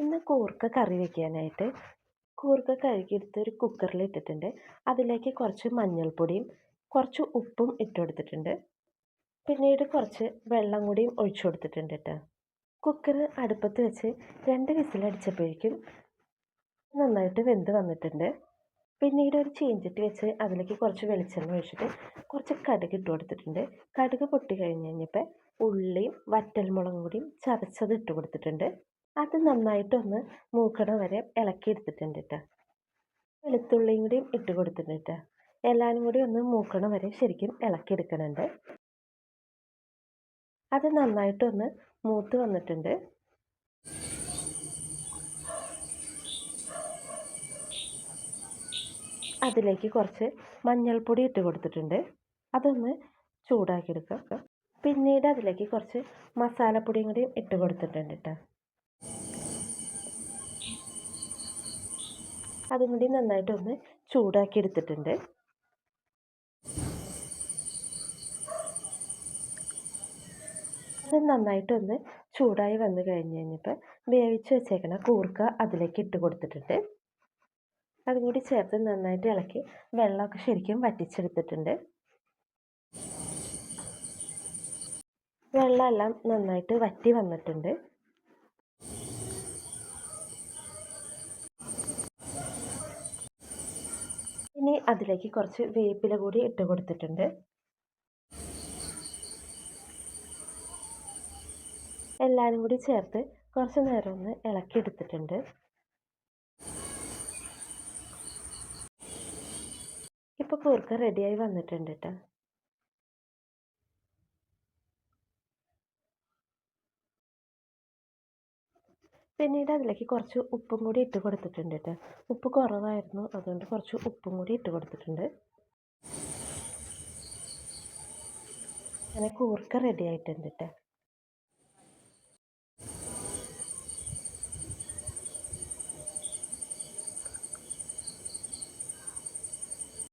ഇന്ന് കൂർക്ക കറി വെക്കാനായിട്ട് കൂർക്ക കഴുകിയെടുത്ത് ഒരു കുക്കറിൽ ഇട്ടിട്ടുണ്ട്. അതിലേക്ക് കുറച്ച് മഞ്ഞൾപ്പൊടിയും കുറച്ച് ഉപ്പും ഇട്ട് കൊടുത്തിട്ടുണ്ട്. പിന്നീട് കുറച്ച് വെള്ളം കൂടിയും ഒഴിച്ചു കൊടുത്തിട്ടുണ്ട് കേട്ടോ. കുക്കർ അടുപ്പത്ത് വെച്ച് രണ്ട് വിസിലടിച്ചപ്പോഴേക്കും നന്നായിട്ട് വെന്ത് വന്നിട്ടുണ്ട്. പിന്നീട് ഒരു ചീഞ്ചട്ടി വെച്ച് അതിലേക്ക് കുറച്ച് വെളിച്ചെണ്ണ ഒഴിച്ചിട്ട് കുറച്ച് കടുക് ഇട്ട് കൊടുത്തിട്ടുണ്ട്. കടുക് പൊട്ടി കഴിഞ്ഞ് കഴിഞ്ഞപ്പോൾ ഉള്ളിയും വറ്റൽമുളകും കൂടിയും ചതച്ചത് ഇട്ട് കൊടുത്തിട്ടുണ്ട്. അത് നന്നായിട്ടൊന്ന് മൂക്കണ വരെ ഇളക്കിയെടുത്തിട്ടുണ്ട് കേട്ടോ വെളുത്തുള്ളിയും കൂടി ഇട്ട് കൊടുത്തിട്ടുണ്ട് എല്ലാവരും കൂടി ഒന്ന് മൂക്കണ വരെ ശരിക്കും ഇളക്കിയെടുക്കണുണ്ട് അത് നന്നായിട്ടൊന്ന് മൂത്ത് വന്നിട്ടുണ്ട്. അതിലേക്ക് കുറച്ച് മഞ്ഞൾപ്പൊടി ഇട്ട് കൊടുത്തിട്ടുണ്ട്. അതൊന്ന് ചൂടാക്കിയെടുക്കാം പിന്നീട് അതിലേക്ക് കുറച്ച് മസാലപ്പൊടിയും കൂടി ഇട്ട് കൊടുത്തിട്ടുണ്ട് കേട്ടോ അതും കൂടി നന്നായിട്ടൊന്ന് ചൂടാക്കി എടുത്തിട്ടുണ്ട്. അത് നന്നായിട്ടൊന്ന് ചൂടായി വന്നു കഴിഞ്ഞ് കഴിഞ്ഞപ്പോൾ വേവിച്ച് വെച്ചേക്കണ കൂർക്ക അതിലേക്ക് ഇട്ട് കൊടുത്തിട്ടുണ്ട്. അതും കൂടി ചേർത്ത് നന്നായിട്ട് ഇളക്കി വെള്ളമൊക്കെ ശരിക്കും വറ്റിച്ചെടുത്തിട്ടുണ്ട്. വെള്ളമെല്ലാം നന്നായിട്ട് വറ്റി വന്നിട്ടുണ്ട്. അതിലേക്ക് കുറച്ച് വേപ്പില കൂടി ഇട്ട് കൊടുത്തിട്ടുണ്ട്. എല്ലാവരും കൂടി ചേർത്ത് കുറച്ച് നേരം ഒന്ന് ഇളക്കി എടുത്തിട്ടുണ്ട്. ഇപ്പോൾ കൂർക്ക റെഡിയായി വന്നിട്ടുണ്ട് കേട്ടോ പിന്നീട് അതിലേക്ക് കുറച്ച് ഉപ്പും കൂടി ഇട്ട് കൊടുത്തിട്ടുണ്ട് കേട്ടോ. ഉപ്പ് കുറവായിരുന്നു അതുകൊണ്ട് കുറച്ച് ഉപ്പും കൂടി ഇട്ട് കൊടുത്തിട്ടുണ്ട്. അങ്ങനെ കൂർക്ക റെഡി ആയിട്ടുണ്ട് കേട്ടോ.